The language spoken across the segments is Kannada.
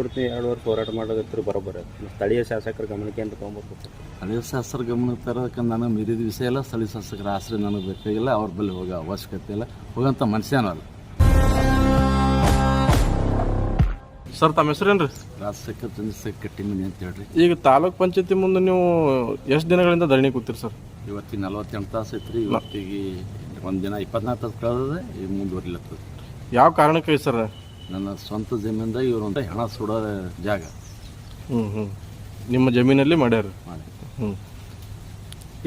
ಪೂರ್ತಿ ಎರಡು ವರ್ಷ ಹೋರಾಟ ಮಾಡೋದತ್ರ ಬರೋಬ್ಬರ. ಸ್ಥಳೀಯ ಶಾಸಕರ ಗಮನಕ್ಕೆ ಅಂತ ತೊಗೊಂಬರ್ಬೇಕು ಸ್ಥಳೀಯ ಶಾಸಕರ ಗಮನಕ್ಕೆ ತರೋಕೆ ನನಗೆ ಮೀರಿದ ವಿಷಯ ಇಲ್ಲ. ಸ್ಥಳೀಯ ಶಾಸಕರ ಆಶ್ರಯ ನನಗೆ ಬೇಕಾಗಿಲ್ಲ. ಅವ್ರ ಬಳಿ ಹೋಗೋ ಅವಶ್ಯಕತೆ ಇಲ್ಲ. ಹೋಗೋಂಥ ಮನುಷ್ಯನಲ್ಲ ಸರ್ ತಮ್ಮ ಹೆಸರೇನ್ರಿ? ರಾಜಶೇಖರ್ ಚಂದ್ರಶೇಖರ್ ಕಟ್ಟಿಮನಿ ಅಂತ ಹೇಳ್ರಿ. ಈಗ ತಾಲೂಕ್ ಪಂಚಾಯತಿ ಮುಂದೆ ನೀವು ಎಷ್ಟು ದಿನಗಳಿಂದ ಧರಣಿ ಕೂತಿರಿ ಸರ್? ಇವತ್ತಿಗೆ ನಲವತ್ತೆಂಟು ತಾಸು ಐತ್ರಿ. ಇವತ್ತಿಗೆ ಒಂದು ದಿನ ಇಪ್ಪತ್ನಾಲ್ಕು ತಾಸು ಕಳೆದ್ರೆ ಈಗ ಮುಂದುವರಿಲತ್ತದ. ಯಾವ ಕಾರಣಕ್ಕೆ ಸರ್? ನನ್ನ ಸ್ವಂತ ಜಮೀನ್ದಾಗ ಇವರು ಅಂತ ಹೆಣ ಸುಡೋ ಜಾಗ. ಹ್ಞೂ ಹ್ಞೂ ನಿಮ್ಮ ಜಮೀನಲ್ಲಿ ಮಾಡ್ಯಾರ? ಮಾಡಿ. ಹ್ಞೂ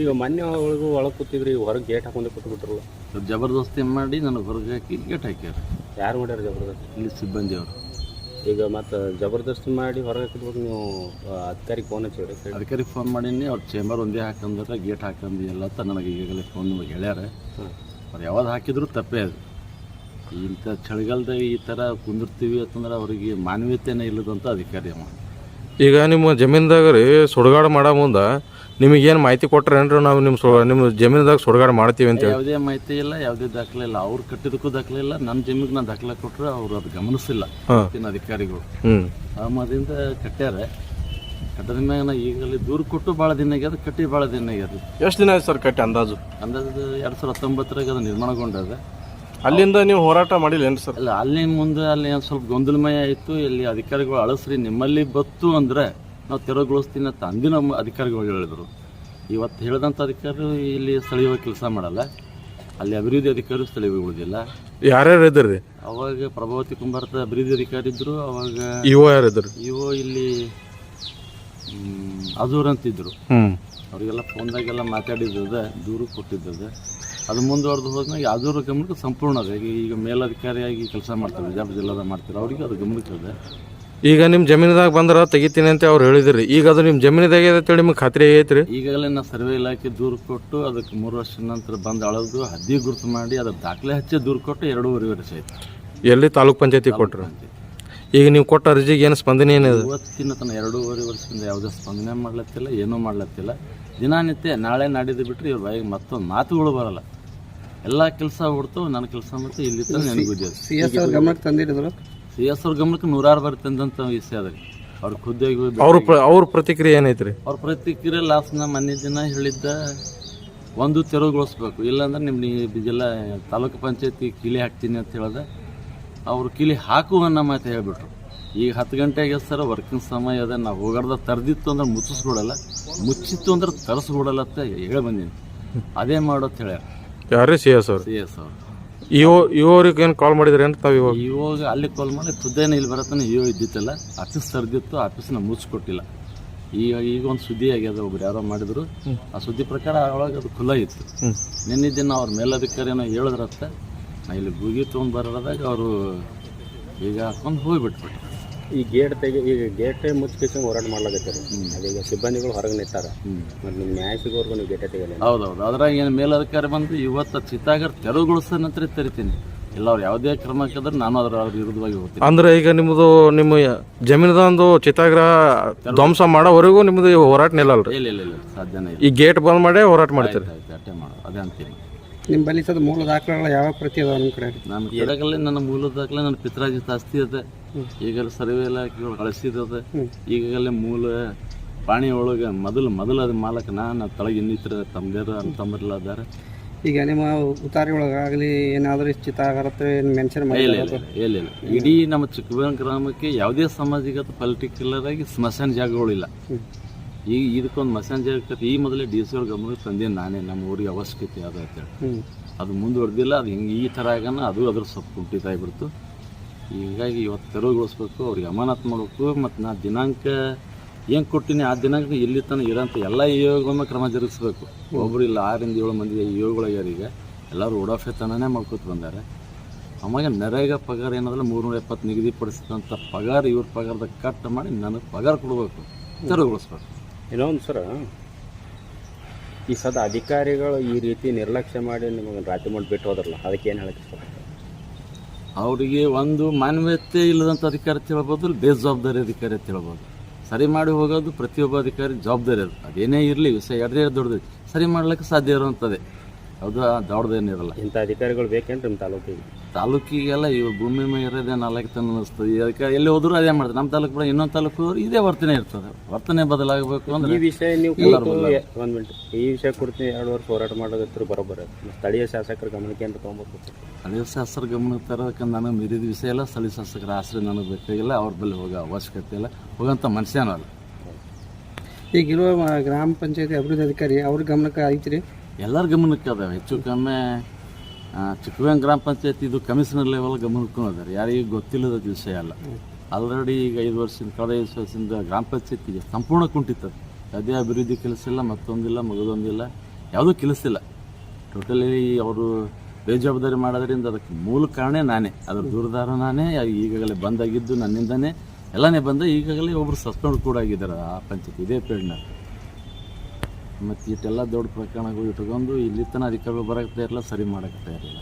ಈಗ ಮೊನ್ನೆ ಒಳಗೂ ಒಳಗೆ ಕೂತಿದ್ರಿ ಹೊರಗೆ ಗೇಟ್ ಹಾಕೊಂಡೆ ಕೂತ್ಬಿಟ್ರಲ್ಲ. ಇವ್ರು ಜಬರ್ದಸ್ತಿ ಮಾಡಿ ನನಗೆ ಹೊರಗೆ ಹಾಕಿ ಗೇಟ್ ಹಾಕ್ಯಾರ. ಯಾರು ಮಾಡ್ಯಾರ ಜಬರ್ದಸ್ತಿ? ಇಲ್ಲಿ ಸಿಬ್ಬಂದಿ ಅವರು. ಈಗ ಮತ್ತು ಜಬರ್ದಸ್ತಿ ಮಾಡಿ ಹೊರಗೆ ಹಾಕಿದ್ವಾಗ ನೀವು ಅಧಿಕಾರಿ ಅಧಿಕಾರಿಗೆ ಫೋನ್ ಹಚ್ಚಿರಿ ಅಧಿಕಾರಿಗೆ ಫೋನ್ ಮಾಡೀನಿ ಅವ್ರ ಚೇಂಬರ್ ಒಂದೇ ಹಾಕಂದ್ರೆ ಗೇಟ್ ಹಾಕಂದು ಎಲ್ಲ ತ ನನಗೆ ಈಗಾಗಲೇ ಫೋನ್ ಹೇಳ್ಯಾರ. ಅವ್ರು ಯಾವಾಗ ಹಾಕಿದ್ರು ತಪ್ಪೇ ಅದು. ಇಂಥ ಚಳಿಗಾಲದಾಗ ಈ ಥರ ಕುಂದಿರ್ತೀವಿ ಅಂತಂದ್ರೆ ಅವರಿಗೆ ಮಾನವೀಯತೆನೇ ಇಲ್ಲದಂತ ಅಧಿಕಾರಿ ಅವ. ಈಗ ನಿಮ್ಮ ಜಮೀನ್ದಾಗ ರೀ ಸುಡುಗಾಡು ಮಾಡೋ ಮುಂದೆ ನಿಮಗೇನು ಮಾಹಿತಿ ಕೊಟ್ರೇನ್ರಿ ನಾವು ನಿಮ್ಮ ಸು ನಿಮ್ಮ ಜಮೀನ್ದಾಗ ಸುಡುಗಾಡ ಮಾಡ್ತೀವಿ ಅಂತ ಯಾವುದೇ ಮಾಹಿತಿ ಇಲ್ಲ ಯಾವುದೇ ದಾಖಲೆ ಇಲ್ಲ. ಅವ್ರು ಕಟ್ಟಿದಕ್ಕೂ ದಾಖಲೆ ಇಲ್ಲ ನನ್ನ ಜಮೀನಿಗೆ ನಾನು ದಾಖಲೆ ಕೊಟ್ಟರೆ ಅವರು ಅದು ಗಮನಿಸಿಲ್ಲ ಹಾಂ. ಅಧಿಕಾರಿಗಳು. ಹ್ಞೂ ಆಮದಿಂದ ಕಟ್ಟ್ಯಾರ. ಕಟ್ಟದ ಮ್ಯಾಗ ನಾ ಈಗಲೇ ದೂರ ಕೊಟ್ಟು ಭಾಳ ದಿನ ಆಗ್ಯದ ಕಟ್ಟಿ ಭಾಳ ದಿನ ಆಗ್ಯದ. ಎಷ್ಟು ದಿನ ಆಯ್ತು ಸರ್ ಕಟ್ಟಿ ಅಂದಾಜು? ಅಂದಾಜು ಎರಡು ಸಾವಿರದ ಹತ್ತೊಂಬತ್ತರಾಗ ಅದು ನಿರ್ಮಾಣಗೊಂಡದ. ಅಲ್ಲಿಂದ ನೀವು ಹೋರಾಟ ಮಾಡಿಲ್ಲ ಏನು ಸರ್? ಅಲ್ಲ ಅಲ್ಲಿ ಮುಂದೆ ಅಲ್ಲಿ ಒಂದ್ ಸ್ವಲ್ಪ ಗೊಂದಲಮಯ ಆಯಿತು ಇಲ್ಲಿ ಅಧಿಕಾರಿಗಳು ಅಳಸ್ರಿ ನಿಮ್ಮಲ್ಲಿ ಬತ್ತು ಅಂದ್ರೆ ನಾವು ತೆರವುಗೊಳಿಸ್ತೀನಿ ಅಂತ ಅಂದಿನ ಮ- ಅಧಿಕಾರಿಗಳು ಹೇಳಿದ್ರು. ಇವತ್ತು ಹೇಳಿದಂಥ ಅಧಿಕಾರಿ ಇಲ್ಲಿ ಸ್ಥಳೀಯವಾಗಿ ಕೆಲಸ ಮಾಡಲ್ಲ. ಅಲ್ಲಿ ಅಭಿವೃದ್ಧಿ ಅಧಿಕಾರಿ ಸ್ಥಳೀಯವಾಗಿ ಉಳಿದಿಲ್ಲ. ಯಾರ್ಯಾರು ಇದ್ರಿ ಅವಾಗ ಪ್ರಭಾವತಿ ಕುಂಬಾರದ ಅಭಿವೃದ್ಧಿ ಅಧಿಕಾರಿ ಇದ್ದರು ಅವಾಗ ಇವ ಯಾರು ಇದ್ರಿ ಇವು ಇಲ್ಲಿ ಅದೂರ್ ಅಂತಿದ್ರು. ಹ್ಞೂ ಅವರಿಗೆಲ್ಲ ಫೋನ್ದಾಗೆಲ್ಲ ಮಾತಾಡಿದ್ದದ ದೂರು ಕೊಟ್ಟಿದ್ದದ. ಅದು ಮುಂದುವರೆದು ಹೋದ್ಮೇಲೆ ಅದರ ಗಮನಕ್ಕೆ ಸಂಪೂರ್ಣ ಅದ. ಈಗ ಈಗ ಮೇಲಧಿಕಾರಿಯಾಗಿ ಕೆಲಸ ಮಾಡ್ತಾರೆ ಬಿಜಾಪುರ ಜಿಲ್ಲಾದ ಮಾಡ್ತಾರೆ. ಅವರಿಗೆ ಅದು ಗಮನಕ್ಕೆ ಅದ. ಈಗ ನಿಮ್ಮ ಜಮೀನದಾಗ ಬಂದ್ರೆ ತೆಗಿತೀನಿ ಅಂತ ಅವ್ರು ಹೇಳಿದ್ರಿ. ಈಗ ಅದು ನಿಮ್ಮ ಜಮೀನದಾಗ ಅಂತೇಳಿ ನಿಮ್ಗೆ ಖಾತ್ರಿ ಐತ್ರಿ ಈಗಾಗಲೇ ನಾ ಸರ್ವೆ ಇಲಾಖೆ ದೂರು ಕೊಟ್ಟು ಅದಕ್ಕೆ ಮೂರು ವರ್ಷ ನಂತರ ಬಂದು ಅಳದು ಹದ್ದಿ ಗುರುತು ಮಾಡಿ ಅದಕ್ಕೆ ದಾಖಲೆ ಹಚ್ಚಿ ದೂರು ಕೊಟ್ಟು ಎರಡೂವರೆ ವರ್ಷ ಆಯ್ತು. ಎಲ್ಲಿ ತಾಲೂಕ್ ಪಂಚಾಯತಿ ಕೊಟ್ರು? ಈಗ ನೀವು ಕೊಟ್ಟ ಅರ್ಜಿಗೆ ಏನು ಸ್ಪಂದನೆ ಏನಿದೆ? ಇವತ್ತಿನ ತನಕ ಎರಡೂವರೆ ವರ್ಷದಿಂದ ಯಾವುದೇ ಸ್ಪಂದನೆ ಮಾಡ್ಲತ್ತಿಲ್ಲ ಏನೂ ಮಾಡ್ಲತ್ತಿಲ್ಲ. ದಿನನಿತ್ಯ ನಾಳೆ ನಾಡಿದ್ದು ಬಿಟ್ಟರೆ ಇವ್ರ ಬಾಯಿಗೆ ಮತ್ತೊಂದು ಮಾತುಗಳು ಬರಲ್ಲ. ಎಲ್ಲ ಕೆಲಸ ಹೊಡ್ತು ನನ್ನ ಕೆಲಸ ಮತ್ತೆ ಇಲ್ಲಿ ಸಿ ಎಸ್ ಅವ್ರ ಗಮನಕ್ಕೆ ತಂದಿರಿದ್ರು ಸಿ ಎಸ್ ಅವ್ರ ಗಮನಕ್ಕೆ ನೂರಾರು ಬಾರಿ ತಂದಂಥ ವಿಷಯ ಅದ. ಅವ್ರ ಖುದ್ದಾಗಿ ಹೋಗಿ ಅವ್ರ ಪ್ರ- ಅವ್ರ ಪ್ರತಿಕ್ರಿಯೆ ಏನೈತ್ರಿ? ಅವ್ರ ಪ್ರತಿಕ್ರಿಯೆ ಲಾಸ್ಟ್ನ ಮನೆ ದಿನ ಹೇಳಿದ್ದ ಒಂದು ತೆರವುಗೊಳಿಸ್ಬೇಕು. ಇಲ್ಲಾಂದ್ರೆ ನಿಮ್ಮ ಬಿಜೆಲ್ಲ ಜಿಲ್ಲಾ ತಾಲೂಕು ಪಂಚಾಯತಿ ಕೀಲಿ ಹಾಕ್ತೀನಿ ಅಂತ ಹೇಳ್ದೆ. ಅವರು ಕೀಲಿ ಹಾಕು ಅನ್ನೋ ಮಾತು ಹೇಳ್ಬಿಟ್ರು. ಈಗ ಹತ್ತು ಗಂಟೆಗೆ ಸರ್ ವರ್ಕಿಂಗ್ ಸಮಯ ಅದ. ನಾವು ಹೋಗಾಡ್ದ ತರ್ದಿತ್ತು ಅಂದ್ರೆ ಮುಚ್ಚಿಸ್ಕೊಡಲ್ಲ ಮುಚ್ಚಿತ್ತು ಅಂದ್ರೆ ತರಿಸ್ಕೊಡಲ್ಲ ಅಂತ ಹೇಳಿ ಬಂದೀನಿ. ಅದೇ ಮಾಡೋದು ಹೇಳ್ಯಾರ. ಯಾರೇ ಸಿ ಎಸ್ ಅವ್ರು? ಸಿ ಎಸ್ ಅವರು. ಇವ ಇವ್ರಿಗೆ ಏನು ಕಾಲ್ ಮಾಡಿದ್ರಿ ಅಂತ ತಾವು ಇವಾಗ? ಇವಾಗ ಅಲ್ಲಿ ಕಾಲ್ ಮಾಡಿ ಖುದ್ದೇನೆ ಇಲ್ಲಿ ಬರತ್ತಾನೆ ಇವೋ ಇದ್ದಿತ್ತಲ್ಲ ಆಫೀಸ್ ತರ್ದಿತ್ತು ಆಫೀಸ್ನ ಮುಚ್ಚಿಕೊಟ್ಟಿಲ್ಲ ಈಗ ಈಗ ಒಂದು ಸುದ್ದಿ ಆಗ್ಯದ ಒಬ್ರು ಯಾರೋ ಮಾಡಿದ್ರು. ಆ ಸುದ್ದಿ ಪ್ರಕಾರ ಒಳಗೆ ಅದು ಖುಲ್ಲ ಇತ್ತು. ನಿನ್ನೆ ದಿನ ಅವ್ರ ಮೇಲಧಿಕಾರಿನ ಹೇಳಿದ್ರತ್ತ ನಾ ಇಲ್ಲಿ ಗುಗಿ ತೊಗೊಂಡು ಬರೋದಾಗ ಅವರು ಈಗ ಹಾಕೊಂಡು ಹೋಗ್ಬಿಟ್ಬಿಟ್ಟು ಈ ಗೇಟ್ ತೆಗೆ ಈಗ ಗೇಟ್ ಮುಚ್ಚಿಕೊಂಡು ಹೋರಾಟ ಮಾಡ್ಲಾಗತ್ತಾರೆ ಅದೀಗ ಸಿಬ್ಬಂದಿಗಳು ಹೊರಗೆ ನಿಂತಾರ. ಮತ್ತೆ ನಿಮ್ಮ ನ್ಯಾಯ ಸಿಗೋರ್ಗು ನೀವು ಗೇಟೇ ತೆಗೆಯಲ್ಲ. ಹೌದೌದು. ಅದ್ರಾಗ ಏನು ಮೇಲಧಿಕಾರಿ ಬಂದು ಇವತ್ತು ಚಿತ್ತಾಗರ್ ತೆರವುಗೊಳಿಸ ನಂತರ ತೆರಿತೀನಿ. ಇಲ್ಲ ಅವ್ರು ಯಾವುದೇ ಕ್ರಮ ಹಾಕಿದ್ರೆ ನಾನು ಅದ್ರ ಅವ್ರ ವಿರುದ್ಧವಾಗಿ ಹೋಗ್ತೀನಿ. ಅಂದ್ರೆ ಈಗ ನಿಮ್ಮದು ನಿಮ್ಮ ಜಮೀನದ ಒಂದು ಚಿತ್ತಾಗ್ರಹ ಧ್ವಂಸ ಮಾಡೋವರೆಗೂ ನಿಮ್ಮದು ಹೋರಾಟ ನಿಲ್ಲಲ್ರಿ? ಇಲ್ಲ ಇಲ್ಲ ಇಲ್ಲ. ಸಾಧ್ಯನೇ ಇಲ್ಲ. ಈ ಗೇಟ್ ಬಂದ್ ಮಾಡೇ ಹೋರಾಟ ಮಾಡ್ತೀರಿ. ಆಯ್ತು ಅಷ್ಟೇ ಮಾಡು. ಅದೇ ಅಂತೀನಿ. ನಿಮ್ಮ ಬಳಿ ಸದ ಮೂಲ ದಾಖಲೆಗಳ ಯಾವ ಪ್ರತಿ ಅದಾವ ನಿಮ್ಮ ಕಡೆ? ನಾನು ಕೆಳಗಲ್ಲೇ ನನ್ನ ಮೂಲ ದಾಖಲೆ ನನ್ನ ಪಿತ್ರಾಜಿ ಆಸ್ತಿ ಅದ. ಈಗ ಸರ್ವೆ ಇಲಾಖೆಗಳು ಕಳಿಸಿದದ ಈಗಾಗಲೇ ಮೂಲ ಪಾಣಿ ಒಳಗೆ ಮೊದಲು ಮೊದಲು ಅದು ಮಾಲಕ ನಾನು ತಳಗೆ ಇನ್ನಿತರ ತಮ್ಮದೇರು ತಮ್ಮರಿಲ್ಲ ಅದಾರ ಈಗ ನಿಮ್ಮ ಉತ್ತಾರಿ ಒಳಗಾಗಲಿ ಏನಾದರೂ ಚಿತ್ತಾಗತ್ತೆ ಮೆನ್ಷನ್ ಇಲ್ಲ ಇಲ್ಲ ಇಲ್ಲ ಇಲ್ಲ ಇಡೀ ನಮ್ಮ ಚಿಕ್ಕಬಳ್ಳಾಪುರ ಗ್ರಾಮಕ್ಕೆ ಯಾವುದೇ ಸಾಮಾಜಿಕ ಪೊಲಿಟಿಕಲರ್ ಆಗಿ ಸ್ಮಶಾನ ಜಾಗಗಳಿಲ್ಲ ಈಗ ಇದಕ್ಕೊಂದು ಮೆಸೇಜ್ ಜಾಗ ಈ ಮೊದಲೇ ಡಿ ಸಿ ಅವ್ರ ಗಮನಕ್ಕೆ ತಂದೇನು ನಾನೇ. ನಮ್ಮ ಊರಿಗೆ ಅವಶ್ಯಕತೆ ಅದ ಅಂತೇಳಿ ಅದು ಮುಂದುವರೆದಿಲ್ಲ. ಅದು ಹಿಂಗೆ ಈ ಥರ ಆಗನ ಅದು ಅದ್ರ ಸ್ವಲ್ಪ ಕುಂಠಿತ ಆಗಿಬಿಡ್ತು ಹೀಗಾಗಿ ಇವತ್ತು ತೆರವುಗೊಳಿಸ್ಬೇಕು ಅವ್ರಿಗೆ ಅಮಾನತ್ ಮಾಡಬೇಕು. ಮತ್ತು ನಾ ದಿನಾಂಕ ಏನು ಕೊಟ್ಟಿನಿ ಆ ದಿನಾಂಕ ಇಲ್ಲಿ ತನಕ ಇರೋಂಥ ಎಲ್ಲ ಯೋಗವನ್ನು ಕ್ರಮ ಜರುಗಿಸ್ಬೇಕು. ಒಬ್ಬರು ಇಲ್ಲ ಆರಿಂದ ಏಳು ಮಂದಿ ಯೋಗಗಳಾಗ್ಯಾರ ಈಗ ಎಲ್ಲರೂ ಓಡಾಫೆತನೇ ಮಾಡ್ಕೊತ ಬಂದಾರೆ. ಆವಾಗ ನರೇಗ ಪಗಾರ ಏನಾದ್ರೆ ಮೂರ್ನೂರ ಎಪ್ಪತ್ತು ನಿಗದಿಪಡಿಸಿದಂಥ ಪಗಾರ ಇವ್ರ ಪಗಾರದ ಕಟ್ ಮಾಡಿ ನನಗೆ ಪಗಾರ ಕೊಡಬೇಕು. ತೆರವುಗೊಳಿಸ್ಬೇಕು ಇನ್ನೊಂದು ಸರ ಈ ಸದ ಅಧಿಕಾರಿಗಳು ಈ ರೀತಿ ನಿರ್ಲಕ್ಷ್ಯ ಮಾಡಿ ನಿಮಗೆ ರಾತ್ರಿ ಮಾಡಿ ಬಿಟ್ಟು ಹೋದ್ರಲ್ಲ ಅದಕ್ಕೆ ಏನು ಹೇಳಕ್ಕೆ ಇಷ್ಟಪಡ್ತಾರೆ? ಅವರಿಗೆ ಒಂದು ಮಾನವೀಯತೆ ಇಲ್ಲದಂಥ ಅಧಿಕಾರಿ ಅಂತ ಹೇಳ್ಬೋದು ಬೇಜವಾಬ್ದಾರಿ ಅಧಿಕಾರಿ ಅಂತ ಹೇಳ್ಬೋದು. ಸರಿ ಮಾಡಿ ಹೋಗೋದು ಪ್ರತಿಯೊಬ್ಬ ಅಧಿಕಾರಿ ಜವಾಬ್ದಾರಿ ಅದು. ಅದೇನೇ ಇರಲಿ ವಿಷಯ ಎರಡೇ ದೊಡ್ಡದು. ಸರಿ ಮಾಡ್ಲಿಕ್ಕೆ ಸಾಧ್ಯ ಇರುವಂಥದ್ದೇ ಅದು ದೊಡ್ಡದೇನಿರಲ್ಲ. ಇಂಥ ಅಧಿಕಾರಿಗಳು ಬೇಕೇನ್ರಿ ನಿಮ್ಮ ತಾಲೂಕಿಗೆ? ತಾಲೂಕಿಗೆಲ್ಲ ಇವ್ ಭೂಮಿ ಮೇಲೆ ಇರೋದೇ ನಾಲ್ಕು ತನ ಅನ್ನಿಸ್ತದೆ ಅದಕ್ಕೆ ಎಲ್ಲಿ ಹೋದ್ರು ಅದೇ ಮಾಡ್ತಾರೆ. ನಮ್ಮ ತಾಲೂಕು ಬಿಡ ಇನ್ನೊಂದು ತಾಲೂಕು ಇದೇ ವರ್ತನೆ ಇರ್ತದೆ. ವರ್ತನೆ ಬದಲಾಗಬೇಕು ಅಂದ್ರೆ ಈ ವಿಷಯ ನೀವು ಒಂದು ಮಿನಿಟ್ ಈ ವಿಷಯ ಕೊಡ್ತೀನಿ ಎರಡು ವರ್ಷ ಹೋರಾಟ ಮಾಡೋದತ್ರ ಬರೋಬರ ಸ್ಥಳೀಯ ಶಾಸಕರ ಗಮನಕ್ಕೆ ಅಂತ ತೊಗೊಂಬರ್ಬೇಕು. ಸ್ಥಳೀಯ ಶಾಸಕರ ಗಮನಕ್ಕೆ ತರೋದಕ್ಕೆ ನನಗೆ ಮೀರಿದ ವಿಷಯ ಎಲ್ಲ ಸ್ಥಳೀಯ ಶಾಸಕರ ಆಶ್ರಯ ನನಗೆ ಬೇಕಾಗಿಲ್ಲ ಅವ್ರ ಬಳಿ ಹೋಗೋ ಅವಶ್ಯಕತೆ ಇಲ್ಲ. ಹೋಗೋಂಥ ಮನುಷ್ಯನೂ ಅಲ್ಲ. ಈಗಿರುವ ಮ- ಗ್ರಾಮ ಪಂಚಾಯತಿ ಅಭಿವೃದ್ಧಿ ಅಧಿಕಾರಿ ಅವ್ರ ಗಮನಕ್ಕೆ ಐತ್ರಿ? ಎಲ್ಲರ ಗಮನಕ್ಕೆ ಅದಾವೆ. ಹೆಚ್ಚು ಕಮ್ಮಿ ಚಿಕ್ಕವೇನ್ ಗ್ರಾಮ ಪಂಚಾಯತ್ ಇದು ಕಮಿಷನರ್ ಲೆವೆಲ್ ಗಮನಕ್ಕೂ ಅದಾರೆ ಯಾರಿಗೂ ಗೊತ್ತಿಲ್ಲದ ವಿಷಯ ಅಲ್ಲ. ಆಲ್ರೆಡಿ ಈಗ ಐದು ವರ್ಷದಿಂದ, ಕಳೆದ ಐದು ವರ್ಷದಿಂದ ಗ್ರಾಮ ಪಂಚಾಯತಿಗೆ ಸಂಪೂರ್ಣ ಕುಂಠಿತದೆ ಅದೇ ಅಭಿವೃದ್ಧಿ ಕೆಲಸ ಇಲ್ಲ, ಮತ್ತೊಂದಿಲ್ಲ, ಮಗದೊಂದಿಲ್ಲ, ಯಾವುದೂ ಕೆಲಸ ಇಲ್ಲ. ಟೋಟಲಿ ಅವರು ಬೇಜವಾಬ್ದಾರಿ ಮಾಡೋದ್ರಿಂದ ಅದಕ್ಕೆ ಮೂಲ ಕಾರಣ ನಾನೇ. ಅದರ ದೂರದಾರ ನಾನೇ ಈಗಾಗಲೇ ಬಂದಾಗಿದ್ದು ನನ್ನಿಂದನೇ. ಎಲ್ಲನೇ ಬಂದ ಈಗಾಗಲೇ ಒಬ್ಬರು ಸಸ್ಪೆಂಡ್ ಕೂಡ ಆಗಿದ್ದಾರೆ ಆ ಪಂಚಾಯತ್, ಇದೇ ಪೀರಿಯಡ್ನ ಮತ್ತು ಇಷ್ಟೆಲ್ಲ ದೊಡ್ಡ ಪ್ರಕರಣಗಳು ಇಟ್ಕೊಂಡು ಇಲ್ಲಿ ತನಕ ಅಧಿಕಾರಿಗಳು ಬರೋಕ್ಕೆ ಇರಲಿಲ್ಲ ಸರಿ ಮಾಡಕ್ಕೆ ಇರಲಿಲ್ಲ